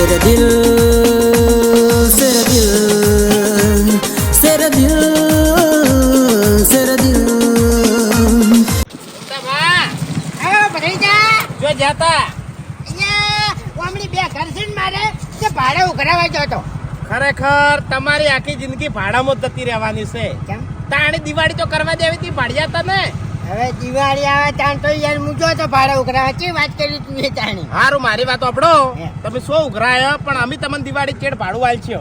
तेरे दिल तेरे दिल तेरे दिल तेरे दिल આવો ભત્રીજા. જો જાતા અહીંયા ઓમની બે ઘર છે ને મારે તે ભાડે ઉઘરાવા ગયો હતો ખરેખર તમારી આખી જિંદગી ભાડામાં જ જતી રહેવાની છે કેમ તાણી દિવાળી તો કરવા દેવી હતી ભાડિયા તા ને હવે દિવાળી આવે ત્યાં તો યાર મૂજો તો ભાડે ઉઘરાવા કેવી વાત કરી તું એ તાણી? હારું મારી વાત આપડો. તમે શું ઉઘરાયા પણ અમે તમને દિવાળી ચેડ ભાડું આલ છો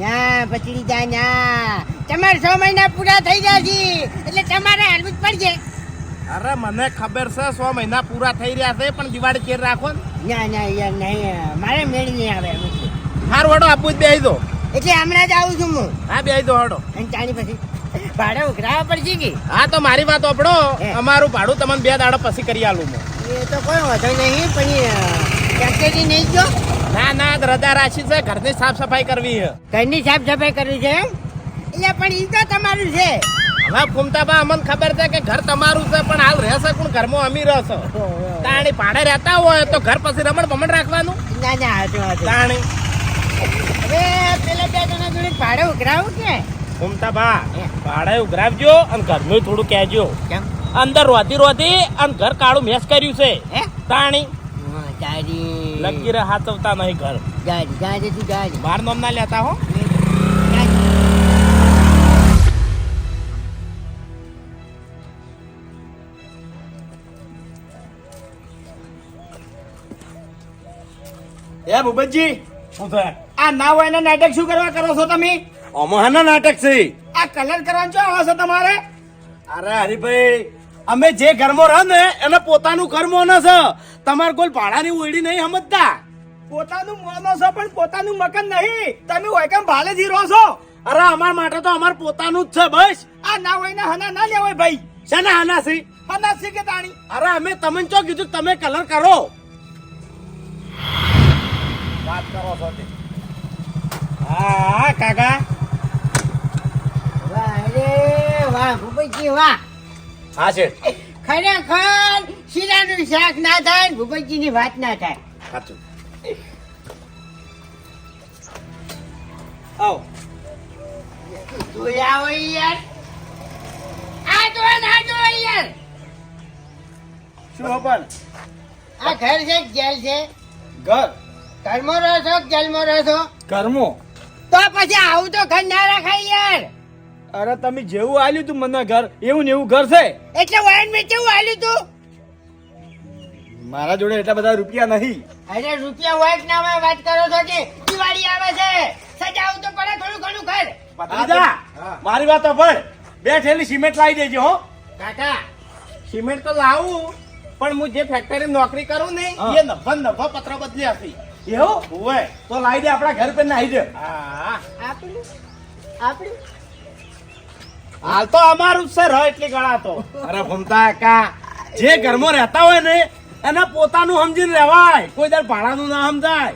ના જા ના. તમારે છ મહિના પૂરા થઈ ગયા છે એટલે તમારે હાલવું જ પડશે. અરે મને ખબર છે સો મહિના પૂરા થઈ રહ્યા છે પણ દિવાળી ચેડ રાખો ને? ના યાર નહીં મારે મેળ નહીં આવે સારું હડો આપવું જ બેહી દો. એટલે હમણાં જ આવું છું હું. હા બેસી દો હડો અને ચાણી પછી ભાડે ઉઘરાવા પડશે કે? હા તો મારી વાત આપડો અમારું ભાડું તમને બે દાડો પછી કરી આલું એ તો કોઈ વાંધો નહીં પણ નહીં જો ના ના રજા રાશિ છે. ઘરની સાફ સફાઈ કરવી છે. ઘરની સાફ સફાઈ કરવી છે એટલે પણ ઈ તો તમારું છે. હવે ફૂમતાબા અમને ખબર છે કે ઘર તમારું છે પણ હાલ રહેશે કોણ? ઘરમાં અમી રહેશે તાણી ભાડે રહેતા હોય તો ઘર પછી રમણ બમણ રાખવાનું? ના ના તાણી. હવે પેલા બે જણા જોડે ભાડે ઉઘરાવું કે? ફૂમતાબા ભાડે ઉઘરાવજો અને ઘરનું થોડું કહેજો. કેમ? અંદર રોધી રોધી અને ઘર કાળું મેસ કર્યું છે. હે? તાણી. લગી રે હાચવતા નહીં ઘર. બાર નોમ ના લેતા હો. એ ભૂપતજી શું આ ના હોય એના નાટક શું કરવા કરો છો તમે? અમહાના નાટક છે. આ કલર કરવાનું શું આવે છે તમારે? અરે હરિભાઈ અમે જે ઘરમાં રહે ને એને પોતાનું ઘર મોનો છે. તમારે કોઈ ભાડાની ઓયડી નહીં સમજતા? પોતાનું મોનો છે પણ પોતાનું મકાન નહીં. તમે હોય કેમ ભાડેથી રહો છો? અરે અમાર માટે તો અમાર પોતાનું જ છે બસ. આ ના હોય ને હના ના લેવાય ભાઈ. શેના હના સી હના સી કે તાણી? અરે અમે તમને ચો કીધું તમે કલર કરો. વાત કરો છો હા કાકા. વાહ રે વાહ ભૂપતજી વાહ. હા છે. ખરેખર શીરાનું શાક ના થાય ભૂપતજી વાત ના થાય. સાચું. આવો જોયા હોય યાર. આ જો ને આ યાર. શું પણ આ ઘર છે જેલ છે? ઘર. ઘરમાં રહો છો જેલમાં રહો છો? ઘરમો. તો પછી આવું તો ઘર ના રખાય યાર. અરે તમે જેવું આલ્યું તું મને ઘર એવું ને એવું ઘર છે. એટલે વાયન મેં કેવું આલ્યું તું? મારા જોડે એટલા બધા રૂપિયા નહીં. અરે રૂપિયા હોય કે ના હોય વાત કરો છો કે? દિવાળી આવે છે. સજાવું તો પડે થોડું ઘણું ઘર. પત્રીજા, મારી વાત સાંભળ બે થેલી સિમેન્ટ લાવી દેજો હો. કાકા. સિમેન્ટ તો લાવું પણ હું જે ફેક્ટરી નોકરી કરું ને એ નફા નફો પત્ર બદલી આપી. એવું? હોય તો લાવી દે આપણા ઘર પર નાહી દે. હા. આપણું? આપણું? હાલ તો અમારું જ છે એટલી ગળા તો. અરે ભમતા કા જે ઘરમાં રહેતા હોય ને એને પોતાનું સમજીને રહેવાય. કોઈ દર ભાડાનું ના સમજાય.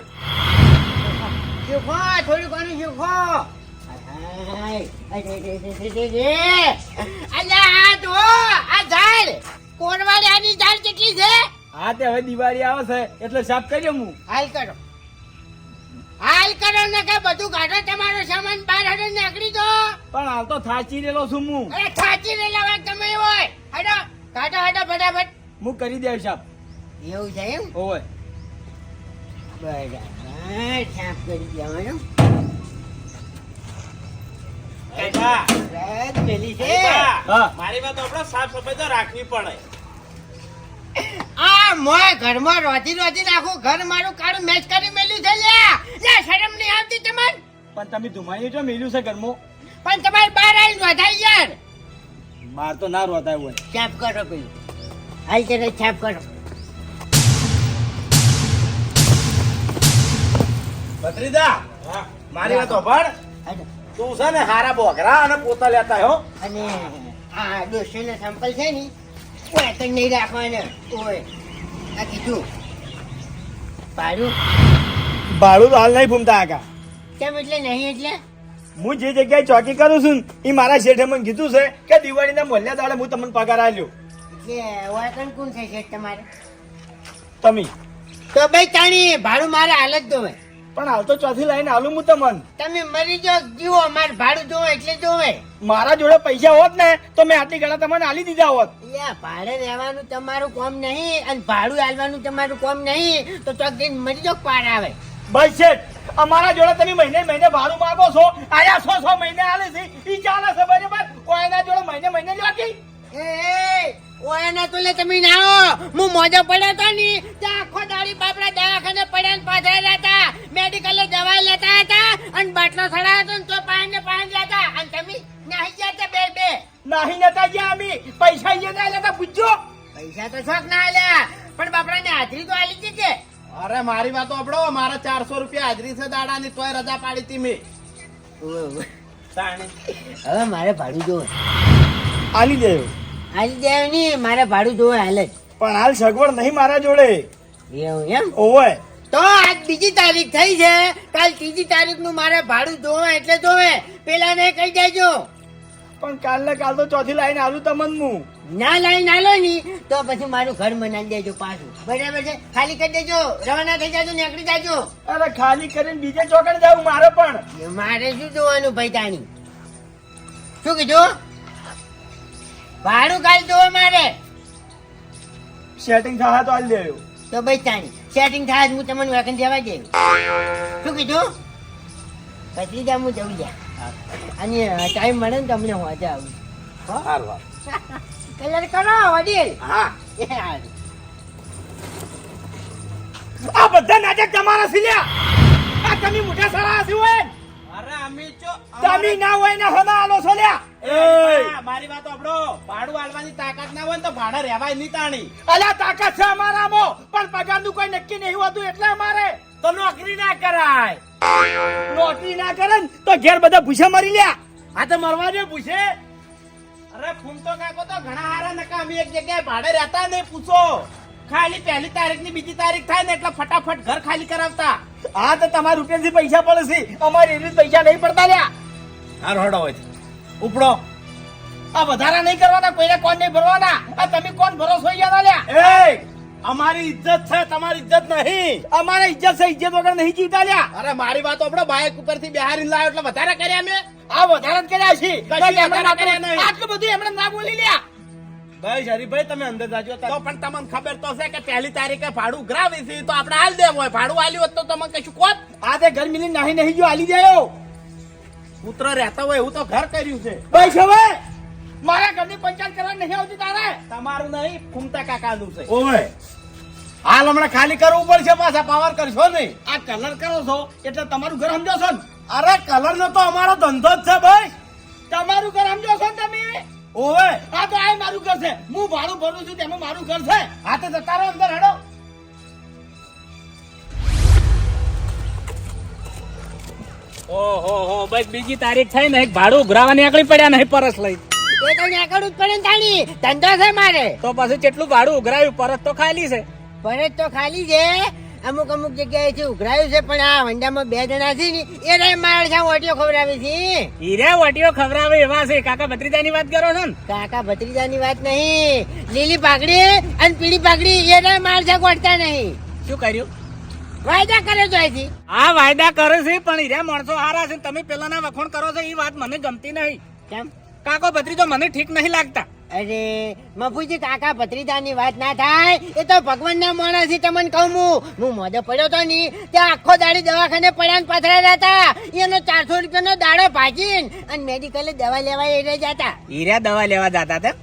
શીખો થોડું ઘણું શીખો. હાય, અરે, રે, રે, રે, રે, રે. અલ્યા, આ જો, આ ઝાડ. કોરવાડિયાની કેટલી છે? હા તે હવે દિવાળી આવે છે એટલે સાફ કરી હું હાલ કરો. હાલ કરો ને કે બધું કાઢો તમારો સામાન બહાર હડો નીકળી દો પણ હાલ તો થાચી રહેલો છું હું. અરે થાચી રહેલા વાત તમે હોય. હડો કાઢો હડો ફટાફટ. હું કરી દે સાહેબ. એવું છે એમ? ઓય. બરાબર સાફ કરી દેવાનું. કાકા, રદ પેલી છે. કાકા, હા. મારી વાત આપણે સાફ સફાઈ તો રાખવી પડે. આ મોય ઘરમાં રોજી રોજી નાખું ઘર મારું કાળું મેચ કરી મેલ્યું છે લ્યા શરમ નહીં આવતી તમને? પણ તમે ધુમાઈ છો મેલ્યું છે ઘરમાં? પણ તમારે બહાર આવીને વધાઈ યાર. માર તો ના રોતા હોય. છાપ કરો ભાઈ હાલ તેને છાપ કરો. ભત્રીજા મારી વાત સાંભળ તું છે ને હારા બોગરા અને પોતા લેતા હો અને આ ડોસીનો સેમ્પલ છે ને કઈ નહીં રાખવાના. ઓય. આ કીધું. ભાડું? ભાડું હાલ નહીં ભૂમતા આગા. કેમ એટલે નહીં એટલે? હું જે જગ્યાએ ચોકી કરું છું ને, એ મારા શેઠે મને કીધું છે કે દિવાળીના મોલ્યા દાડે હું તમને પગાર આલ્યો એટલે ઓય કણ કોણ છે શેઠ તમારે? તમે. તો ભાઈ તાણી ભાડું મારે હાલ જ દો ભાઈ. પણ હાલ તો ચોથી લાઈન હાલું હું તમન. તમે મરી જો જીવો અમારે ભાડું જોવે એટલે જોવે. મારા જોડે પૈસા હોત ને તો મેં આટલી ગણા તમને આલી દીધા હોત. ભાડે રહેવાનું તમારું કોમ નહીં અને ભાડું આલવાનું તમારું કોમ નહીં તો ચોક જઈને મરી જો પાર આવે. બસ શેઠ અમારા જોડે તમે મહિને મહિને ભાડું માંગો છો. આયા સો સો મહિને આલે છે. ઈ ચાલે છે બરાબર? કોઈના જોડે મહિને મહિને લેવાતી એ એ, ઓયાના તો લે તમે ના આવો હું મોજો પડ્યો તો ની. ત્યાં આખો દાડી બાપડા દવાખાને પડ્યા ને પાથરેલા હતા મેડિકલે દવા લેતા હતા અને બાટલો સડાયો હતો ને તો પાન ને પાન જતા અને તમે નાહી ગયા હતા બે બે. નાહી નતા ગયા અમે. પૈસા ઈ ના લેતા પૂછજો. પૈસા તો શોખ ના આલ્યા. પણ બાપડાને હાજરી તો આલી જ કે? અરે મારી વાતો આપડો મારા ચારસો રૂપિયા હાજરી છે દાડાની તોય રજા પાડી હતી મેં. હવે મારે ભાડું જો આલી દેજો આલી દેવ નહીં મારે ભાડું જોવે હાલે પણ હાલ સગવડ નહીં મારા જોડે. એવું એમ? ઓવે તો આજ બીજી તારીખ થઈ છે. કાલ ત્રીજી તારીખનું મારે ભાડું જોવે એટલે જોવે. પેલા ને કહી દેજો. પણ કાલ ને કાલ તો ચોથી લાઈન આલું તમને હું ના લાઈન આલો ની તો પછી મારું ઘર બનાવી દેજો પાછું. બરાબર છે? ખાલી કરી દેજો. રવાના થઈ જાજો નીકળી જાજો. અરે ખાલી કરીને બીજે ચોકડ જાવ મારે પણ. મારે શું જોવાનું ભાઈ તાણી? શું કીધું? ભાડું કાલ જોવે મારે. સેટિંગ થાય તો આલ દેવું તો ભાઈ તાણી. સેટિંગ થાય હું તમને વેકન દેવા દે શું કીધું? પછી જા હું જવું જા અને ટાઈમ મળે ને તમને હું આજે આવું. હારું. કલર કરો વડીલ. હા. આ બધા નાટક તમારા સિલ્યા આ તમે મોટા સારા હશે હોય અરે અમે ચો તમે ના હોય ને હમા આલો છો લ્યા. એ, મારી વાત આપડો ભાડું આલવાની તાકાત ના હોય તો ભાડા રહેવાય નહીં તાણી. અલ્યા તાકાત છે અમારામાં પણ પગારનું કોઈ નક્કી નહીં હોતું એટલે અમારે. તો નોકરી ના કરાય. નોકરી ના કરે તો ઘેર બધા ભૂસે મરી લ્યા. આ તો મરવા દે ભૂસે. અરે ફૂમતો કાકો તો ઘણા હારા નકા. અમે એક જગ્યાએ ભાડે રહેતા નહીં પૂછો. ખાલી પહેલી તારીખની બીજી તારીખ થાય ને એટલે ફટાફટ ઘર ખાલી કરાવતા. હા તો તમારા રૂપિયાથી પૈસા પડે છે. અમારે એવી પૈસા નહીં પડતા લ્યા. હારો હડો હોય ઉપડો. આ વધારા નહીં કરવાના કોઈને કોણ નહીં ભરવાના. આ તમે કોણ ભરોસો યાદ લ્યા એ અમારી ઇજ્જત છે તમારી ઇજ્જત નહીં. અમારે ઇજ્જત છે ઇજ્જત વગર નહીં જીવતા લ્યા અરે મારી વાત આપડો બાઇક ઉપરથી બિહારી લાવ્યો એટલે વધારે કર્યા મેં આ વધારા કર્યા છે. આટલું બધું એમણે ના બોલી લ્યા. ભાઈ હરીભાઈ તમે અંદર જાજો. તો પણ તમને ખબર તો છે કે પહેલી તારીખે ભાડું ઉઘરાવી છે તો આપણે હાલ દેવું. હોય ભાડું આલ્યું હોત તો તમે કશું કોત? આ તે ઘર મિલી નહીં નહીં જો આલી જાયો પુત્ર રહેતા હોય એવું તો ઘર કર્યું છે. ભાઈ હવે? મારા ઘરની પંચાયત કરવા નહીં આવતી તારે? તમારું નહીં ફૂમતા કાકાનું છે. ઓવે. હાલ હમણાં ખાલી કરવું પડશે પાછા પાવર કરશો નહીં. આ કલર કરો છો એટલે તમારું ઘર સમજો છો ને. અરે કલર નો તો અમારો ધંધો જ છે ભાઈ. તમારું ઘર સમજો છો ને તમે? ઓવે. આ તો આ મારું ઘર છે. હું ભાડું ભરું છું તેમાં મારું ઘર છે. હા તો જતા રહો અંદર હડો. ઓહો હો બસ બીજી તારીખ થઈ ને એક ભાડું ઉઘરાવા નીકળી પડ્યા નહીં પરસ લઈ એ તો નીકળવું જ પડે તાણી. ધંધો છે મારે. તો પછી કેટલું ભાડું ઉઘરાયું પરત તો ખાલી છે. પરત તો ખાલી છે. અમુક અમુક જગ્યાએથી ઉઘરાયું છે પણ આ વંડામાં બે જણા છે ને એ રે મારા છે ઓટીઓ ખવડાવી છે. હીરે વટીઓ ખવડાવે એવા છે. કાકા ભત્રીજાની વાત કરો છો ને? કાકા ભત્રીજાની વાત નહીં. લીલી પાઘડી અને પીળી પાઘડી એ રે માર છે ગોઠતા નહીં. શું કર્યું? વાયદા કરે તો અહીંથી. આ વાયદા કરે છે પણ હીરે માણસો હારા છે તમે પેલાના વખોણ કરો છો એ વાત મને ગમતી નહીં. કેમ? કાકો ભત્રીજો મને ઠીક નહીં લાગતા. અરે મફુજી કાકા ભત્રીજાની વાત ના થાય. એ તો ભગવાનના માણસ છે તમને કહું હું. હું મોઢે પડ્યો તો નહીં. ત્યાં આખો દાડી દવાખાને પડ્યા ને પથરાયા હતા એનો ચારસો રૂપિયાનો દાડો ભાગીને. અને મેડિકલે દવા લેવા એ જતા. હીરા દવા લેવા જતા હતા.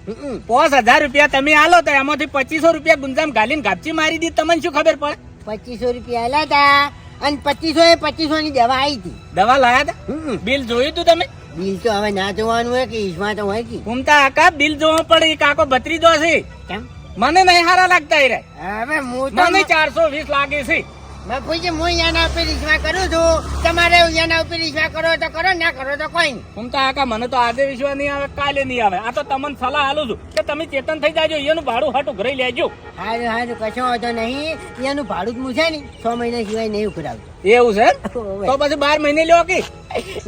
પોસ હજાર રૂપિયા તમે આલો તો એમાંથી પચીસો રૂપિયા ગુંજામ ગાલીને ગાપચી મારી દી. તમને શું ખબર પડે? પચીસો રૂપિયા આલા હતા અને પચીસો એ પચીસો ની દવા આવી હતી. દવા લાયા હતા. બિલ જોયું તું તમે? બિલ તો હવે ના જોવાનું હોય કે ઈસમાં તો હોય કે. ઘૂમતા આકા બિલ જોવો પડે એ કાકો ભત્રીજો છે. કેમ? મને નહીં હારા લાગતા હીરે હવે હું તો મને ચારસો વીસ લાગે છે. બાપુજી હું યાના ઉપર વિશ્વાસ કરું છું? તમારે યાના ઉપર વિશ્વાસ કરો તો કરો ના કરો તો કોઈ ઘૂમતા આકા મને તો આજે વિશ્વાસ નહીં આવે કાલે નહીં આવે. આ તો તમને સલાહ આલું છું કે તમે ચેતન થઈ જાજો એનું ભાડું હાટું ઘરે લેજો. હારું હારું કશો વાંધો નહીં. એનું ભાડું જ મૂછે ને છ મહિના સિવાય નહીં ઉઘરાવું. એવું છે તો પછી બાર મહિને લ્યો કે?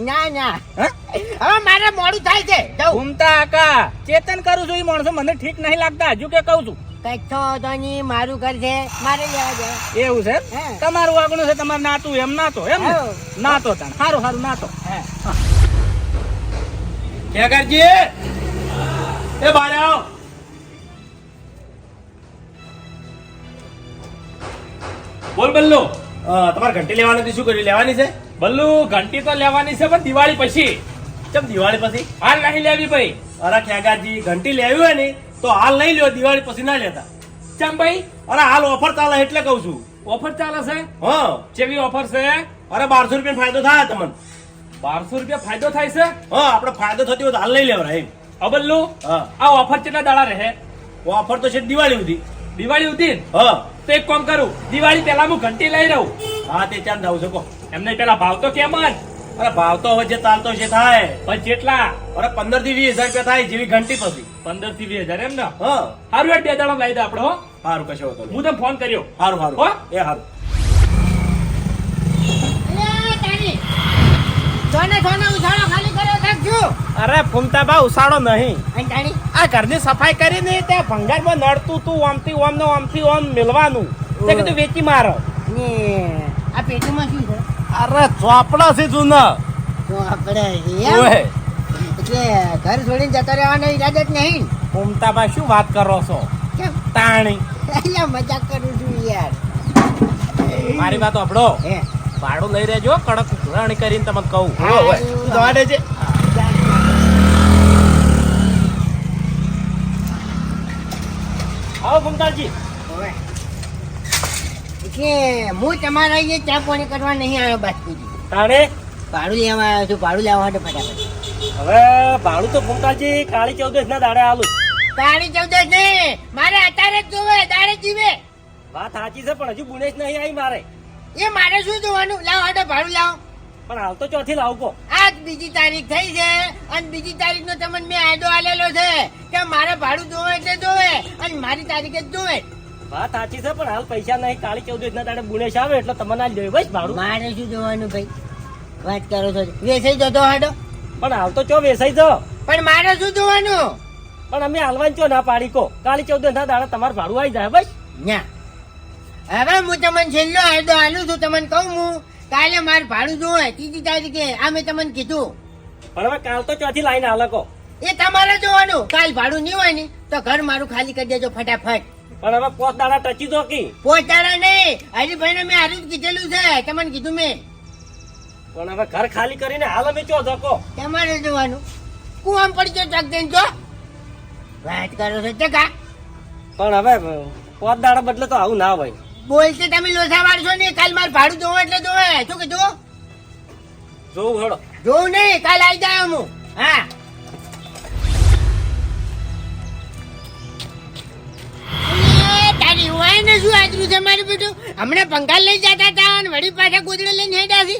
ના ના. હે? હવે મારે મોડું થાય છે. ઘૂમતા આકા ચેતન કરું છું એ માણસો મને ઠીક નહીં લાગતા. હજુ કે કહું છું. કચ્છો તો નહીં મારું ઘર છે મારે લેવા જાય એવું છે તમારું આગળ છે તમારું નાતું એમ નાતો એમ નાતો તાણ. સારું સારું નાતો. ખેગારજી એ બારે આવો. બોલ બલ્લુ. તમારે ઘંટી લેવાની હતી શું કર્યું? લેવાની છે? બલ્લુ ઘંટી તો લેવાની છે પણ દિવાળી પછી. ચમ દિવાળી પછી? હાલ નહીં લેવી ભાઈ. અરે ખેગારજી ઘંટી લેવી હોય ને? તો હાલ નહીં લ્યો દિવાળી પછી ના લેતા. ચમ ભાઈ? અરે હાલ ઓફર ચાલે એટલે કહું છું. ઓફર ચાલે છે? હા. કેવી ઓફર છે? અરે બારસો રૂપિયા ફાયદો થાય તમને. બારસો રૂપિયા ફાયદો થાય છે? હા આપણે ફાયદો થતી હોય તો હાલ નહીં લેવાય એમ. અબલ્લુ હા. આ ઓફર કેટલા દાડા રહે? ઓફર તો છે દિવાળી સુધી. દિવાળી ઉધી હા. તો એક કામ કરું દિવાળી પહેલા હું ઘંટી લઈ રહું. હા તે ચાંદ આવું છે કહો. એમને પેલા ભાવ તો કેમ જ અરે ભાવ તો હવે જે ચાલતો છે થાય. પણ જેટલા? અરે પંદરથી વીસ હજાર રૂપિયા થાય જેવી ઘંટી પછી. પંદરથી વીસ હજાર એમ ને? હા. સારું બે દાડા લાવી દે આપડે હો. સારું કશો હતો હું તને ફોન કર્યો. સારું સારું હો? એ સારું અરે તારી સોને સોને ઉછાળો ખાલી કર્યો થાકજો અરે ફૂમતા બા ઉસાડો નહીં આ ઘરની સફાઈ કરીને ત્યાં ભંગારમાં નડતું તું ઓમથી ઓમ ને ઓમથી ઓમ મિલવાનું. તે કીધું વેચી મારો. ને આ પેટીમાં શું છે? અરે ચોપડા છે જૂના એટલે ઘર છોડીને જતો રહેવાનો જ નહીં. ફૂમતા બા શું વાત કરો છો? તાણી. એટલે મજાક કરું છું યાર. મારી વાત અભડો ભાડું લઈ રહેજો કડક ઉઘરાણી કરીને તમને કહું. જવા દેજે આવો ફૂમતાજી એટલે હું તમારા અહીંયા ચા પાણી કરવા નહીં આવ્યો બાસ્કુજી. તારે ભાડું લેવા આવ્યો છું ભાડું લેવા માટે ફટાફટ. હવે ભાડું તો ફૂંકાજી કાળી ચૌદશ ના દાડે આલું. કાળી ચૌદશ નહીં મારે અત્યારે જ જોવે દાડે જીવે. વાત સાચી છે પણ હજુ ગુણેશ નહીં આવી મારે. એ મારે શું જોવાનું? લાવ હાટો ભાડું લાવો. પણ હાલ તો ચોથી લાવકો કો આજ બીજી તારીખ થઈ છે અને બીજી તારીખ નો તમને મેં આયદો આલેલો છે કે મારે ભાડું જોવે એટલે જોવે અને મારી તારીખે જ જોવે. વાત સાચી છે પણ હાલ પૈસા નહીં. કાળી ચૌદશ ના તારે ગુણેશ આવે એટલે તમને આ લેવો જ ભાડું. મારે શું જોવાનું ભાઈ? વાત કરો છો. વેસાઈ જતો હાડો. પણ હાલ તો ચો વેસાઈ જો પણ મારે શું જોવાનું? પણ અમે હાલવાન ચો ના પાડી કો. કાળી ચૌદશ ના દાડા તમારે ભાડું આવી જાય બસ. ના હવે હું તમને છેલ્લો હાડો આલું છું તમને કહું હું કાલે મારે ભાડું જોવે ત્રીજી તારીખે. આ મેં તમને કીધું. પણ હવે કાલ તો ચોથી લાઈન હાલકો એ તમારે જોવાનું. કાલ ભાડું નહીં હોય ને તો ઘર મારું ખાલી કરી દેજો ફટાફટ. પણ હવે પોત દાડા ટચી દો કી. પહોંચાડા નહીં. હરીભાઈ ને મેં હારું કીધેલું છે. તમને કીધું મેં. પણ હવે ઘર ખાલી કરીને હાલ અમે ચો ધકો તમારે કું આમ પડી ગયો ચાક દઈને જો. વાત કરો છો ચકા પણ હવે પોત દાડા બદલે તો આવું ના હોય. બોલતે તમે લોસા વાળશો ને કાલ મારે ભાડું જોવો એટલે જોવે. શું કીધું? જોવું હેડો. જોવું નહીં કાલ આવી જાય હું. હા. તારી શું આજરું છે મારું બેટું? હમણાં પંખા લઈ જતા હતા અને વળી પાછા ગોદડે લઈને હેડ્યા છે.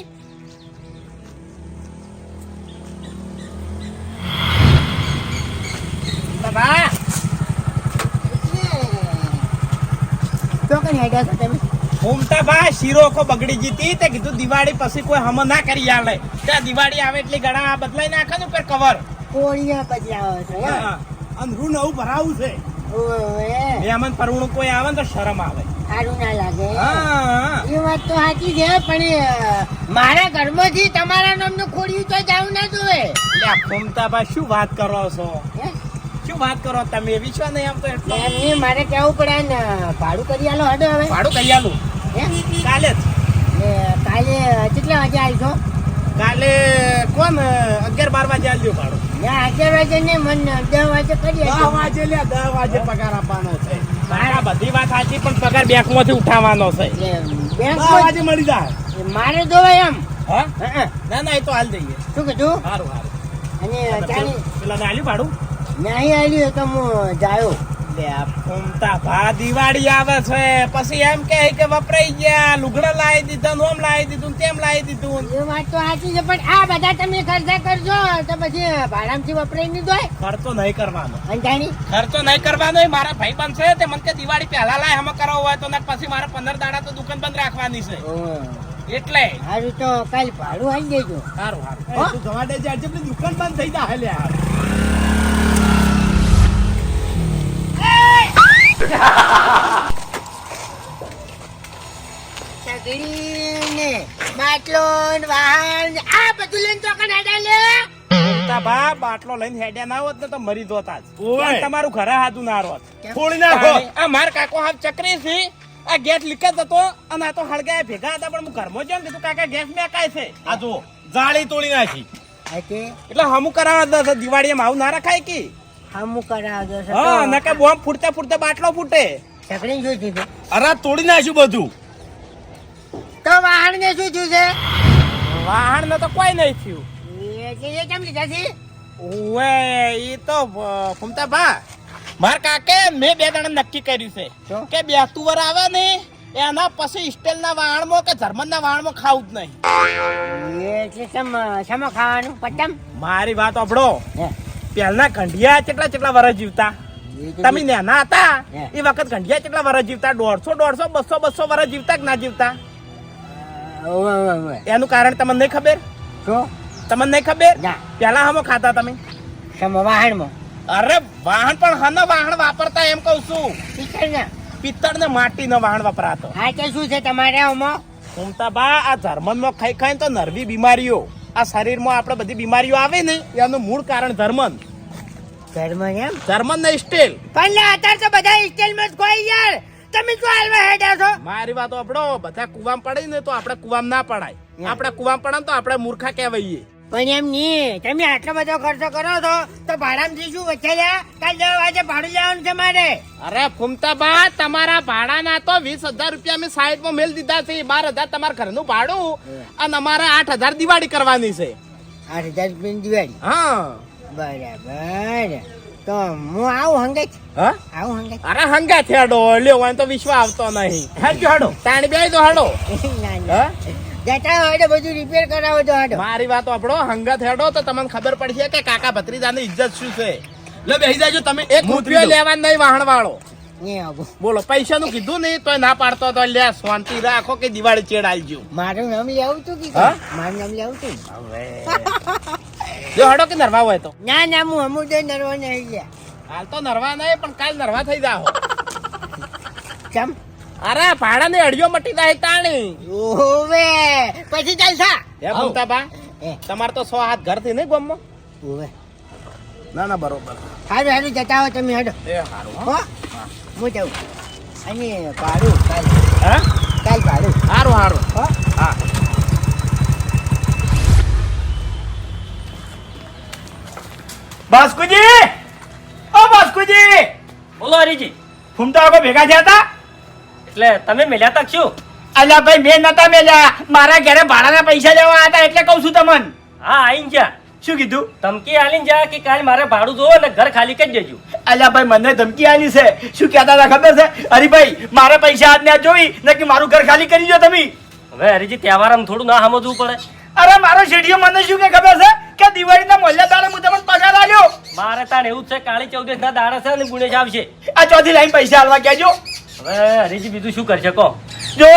બાબા. તો કઈ હેડ્યા છો તમે? ફૂમતા શીરો કો બગડી જીતી તે કીધું દિવાળી પછી કોઈ હમ ના કરી આલે. ત્યાં દિવાળી આવે એટલે ગળા બદલાઈ નાખે ને ઉપર કવર કોળિયા પછી આવે છે. અને રૂ નવું ભરાવું છે. મહેમાન પરવણું કોઈ આવે ને તો શરમ આવે. સારું ના લાગે. હા. એ વાત તો સાચી છે પણ મારા ઘરમાંથી તમારા નામનું ખોડિયું તો જાવું ના જોવે. લે શું વાત કરો છો? શું વાત કરો? તમે એવી છો ને એમ તો એમને મારે કહેવું પડે ને ભાડું કરી આલો હડો હવે. ભાડું કરી આલું? હે? કાલે જ. કાલે કેટલા વાગે આવીશો? કાલે કોણ અગિયાર બાર વાગે આવજો ભાડો અગિયાર વાગે ને મન દસ વાગે કરી દસ. વાગે લે દસ વાગે પગાર આપવાનો છે. મારા બધી વાત સાચી પણ પગાર બેંકમાંથી ઉઠાવવાનો છે. બેંક વાગે મળી જાય. મારે જોવે એમ. હા? ના ના એ તો હાલ દઈએ. શું કીધું? સારું સારું અને પેલા ને આલ્યું ભાડું નહીં આવ્યું તો હું જાયો. ભા દિવાળી આવે છે. પછી એમ કહે કે વપરાઈ ગયા લુગડા લાવી દીધા ને ઓમ લાવી દીધું તેમ લાવી દીધું. એ વાત તો સાચી છે પણ આ બધા તમે ખર્ચા કરજો તો પછી ભાડામાંથી વપરાય નહીં દોય ખર્ચો નહીં કરવાનો. અંજાણી ખર્ચો નહીં કરવાનો મારા ભાઈ બંધ છે તે મને કે દિવાળી પહેલા લાય હમ કરાવવો હોય તો પછી મારા પંદર દાડા તો દુકાન બંધ રાખવાની છે. એટલે. હારું તો કાલ ભાડું આવી જજો સારું સારું. જવા દેજે આજે દુકાન બંધ થઈ જાય લે યાર સગડી બાટલો ને વાહન આ બધું લઈને ચોકન હેડા લે. તા બા બાટલો લઈને હેડ્યા ના હોત ને તો મરી જોતા જ તમારું ઘરે હાથું ના રોત? ફોડી નાખો. આ માર કાકો હાથ ચક્રી છે. આ ગેસ લીક હતો અને આ તો હળગાયા ભેગા હતા પણ હું ઘરમાં જો કીધું કાકા ગેસ મેં કાય છે? આ જાળી તોડી નાખી. એટલે હમું કરાવવા દે દિવાળીમાં આવું ના રખાય કે? હમું કરાવજો છો હા નકે બોમ્બ ફૂટતા ફૂટતા બાટલો ફૂટે. થયું છે? અરે તોડી નાખ્યું બધું. તો વાહન ને શું થયું છે? વાહન ને તો કોઈ નહીં થયું. એ કેમ લીધા છે? ઓવે ઈ તો ફૂમતા ભા માર કાકે મેં બે જણા નક્કી કર્યું છે? કે બેસતું તુવર આવે ને એના પછી સ્ટીલના ના વાહણમાં કે જર્મન ના વાહણમાં ખાવું જ નહીં. એટલે સમ સમો ખાવાનું? પટમ મારી વાત અભડો પહેલા કંઢિયા કેટલા કેટલા વર્ષ જીવતા? તમે નાના હતા? એ વખત ગંઢિયા કેટલા વર્ષ જીવતા? દોઢસો દોઢસો બસો બસો વર્ષ જીવતા કે ના જીવતા? એનું કારણ તમને નહીં ખબર? તમને નહીં ખબર? ના. પેલા હમો ખાતા તમે? સમો વાહનમાં અરે વાહન પણ હનો વાહન વાપરતા એમ કઉ છું. ના પિત્તળ ને માટી નો વાહન વપરાતો. હા તે શું છે તમારે આમાં ઘૂમતા બા આ જર્મનમાં ખાઈ ખાઈ તો નરવી બીમારીઓ. આ શરીરમાં આપણે બધી બીમારીઓ આવે ને એનું મૂળ કારણ ધર્મન ધર્મ એમ? ધર્મન ને સ્ટીલ. પણ અત્યારે તો બધા સ્ટાઇલમાં જ કોઈ યાર. તમે શું હાલવા હેડ્યા છો? મારી વાત આપડો બધા કુવામ પડે ને તો આપણે કુવામ ના પડાય. આપણે કુવામ પડે ને તો આપણે મૂર્ખા કહેવાઈએ. પણ એમ નહીં. તમે આટલો બધો ખર્ચો કરો છો તો ભાડામાંથી શું વચ્ચે કાલ વાગે ભાડું લેવાનું છે મારે. અરે ફૂમતા બા તમારા ભાડાના તો વીસ હજાર રૂપિયા અમે સાઈડમાં મેલ દીધા છે. બાર હજાર તમારા ઘરનું ભાડું અને અમારે આઠ હજાર દિવાળી કરવાની છે. આઠ હજાર રૂપિયાની દિવાળી? હા. બરાબર. તો હું આવું હંગે હા? આવું હંગે અરે હંગા થેડો લ્યો તો વિશ્વ આવતો નહીં. હેડો. તાણી બે તો હેડો. ના ના હોય બધું રિપેર કરાવો તો હાડો મારી વાત આપણો હંગત હેડો તો તમને ખબર પડશે કે કાકા ભત્રીજાની ઇજ્જત શું છે. લે બેસી જાજો તમે એક રૂપિયો લેવા નહીં વાહણ વાળો બોલો પૈસા નું કીધું નહીં તો ના પાડતો તો લે શાંતિ રાખો કે દિવાળી ચેડ આલજો મારું નામ લેવું તું? કીધું. મારું નામ લેવું તું જો હેડો કે નરવા હોય તો. ના ના હું અમુક તો નરવો નહીં ગયા. હાલ તો નરવા નહીં પણ કાલ નરવા થઈ જાઓ. ચમ અરે ભાડા ને અડિયો મટી જાય તાણી. ઓવે પછી ચાલશા હે ભૂતા બા એ. તમારે તો સો હાથ ઘરથી નહીં ગમો. ઓવે ના ના બરોબર. સારું સારું જતા હો તમે હડો. એ હારું હો. હું? જાઉં. અને ભાડું કાલ હા? કાલ ભાડું. સારું સારું હો? હા. બાસ્કુજી! ઓ બાસ્કુજી! બોલો હરીજી. ફૂમતા ભેગા થયા હતા? એટલે તમે મેલ્યા તક શું? અલ્યા ભાઈ મેં નતા મેલ્યા. મારા ઘરે ભાડાના પૈસા લેવા હતા એટલે કહું છું તમને. હા આઈ જા. શું કીધું? ધમકી આલીને જા કે કાલ મારે ભાડું જોવો ને ઘર ખાલી કરી દેજો. અલ્યા ભાઈ મને ધમકી આલી છે. શું કહેતા હતા ખબર છે? હરીભાઈ મારા પૈસા આજને આજ જોઈ ને કે મારું ઘર ખાલી કરી દો તમે. હવે હરીજી આમ થોડું ના સમજવું પડે. અરે મારો શેઠિયો મને શું કે ખબર છે? કે દિવાળીના મોલ્યા દાડે હું તમને પગાર આલ્યો મારે તાણ એવું જ છે કાળી ચૌદશ ના દાડે છે ને ગુણેશ આવશે. આ ચોથી લાઈન પૈસા આલવા કહેજો. હવે હરીજી બીજું શું કરશે? કહો. જો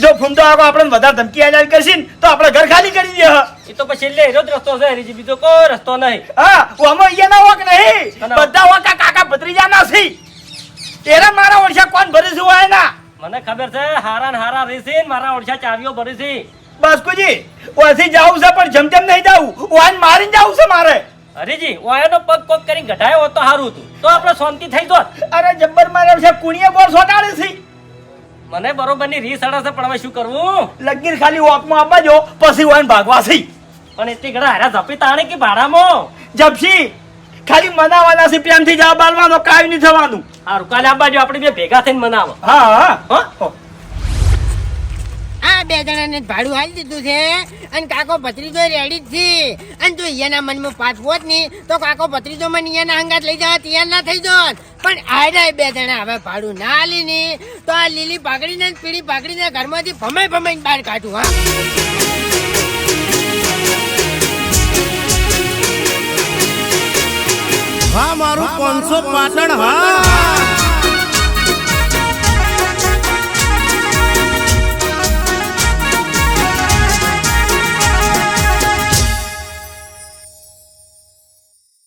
જો ફૂમતો આગળ આપણે વધારે ધમકી આલ્યા કરશે ને તો આપણે ઘર ખાલી કરી દે. એ તો પછી એટલે એનો જ રસ્તો છે હરીજી બીજો કોઈ રસ્તો નહીં. હા ઓમાં અહીંયા ના હોક નહીં. બધા વાકા કાકા ભત્રીજા ના છે. એરા મારા ઓળશા કોણ ભરે છે હોય ના મને ખબર છે હારા ને હારા રહેશે મારા ઓળશા ચાવીઓ ભરી છે બાસ્કુજી ઓથી જાવું છે પણ જમ જમ નહીં જાવું ઓન મારીને જાવું છે મારે. હરીજી ઓયાનો પગ કોક કરીને ઘટાયો હોત તો સારું હતું. તો આપણે શાંતિ થઈ જોત. અરે જબ્બર મારે છે કુણીએ બોર સોટાડે છે. મને બરોબરની રીસ અડે છે પણ હવે શું કરવું? લગીર ખાલી વોકમાં આપવા જો પછી ઓયન ભાગવા છે. પણ એટલી ઘડા હારા ઝપી તાણે કે ભાડામાં? જપસી ખાલી મનાવાના છે પ્રેમથી જવાબ આલવાનો કાંઈ નહીં થવાનું. હારું કાલે આ બાજુ આપણે બે ભેગા થઈને મનાવો. હા. હા? હો. બે જણાને ભાડું હાલી દીધું છે. અને કાકો ભત્રીજો રેડી જ છે. અને જો એના મનમાં પાછ હોત નહીં તો કાકો ભત્રીજો મને એના હંગાત લઈ જવા તૈયાર ના થઈ જોત. પણ આડા બે જણા હવે ભાડું ના હાલી ની. તો આ લીલી પાકડીને ને પીળી પાકડીને ઘરમાંથી ભમાઈ ભમાઈને બહાર કાઢું હા. હા મારું પાંચસો પાટણ હા.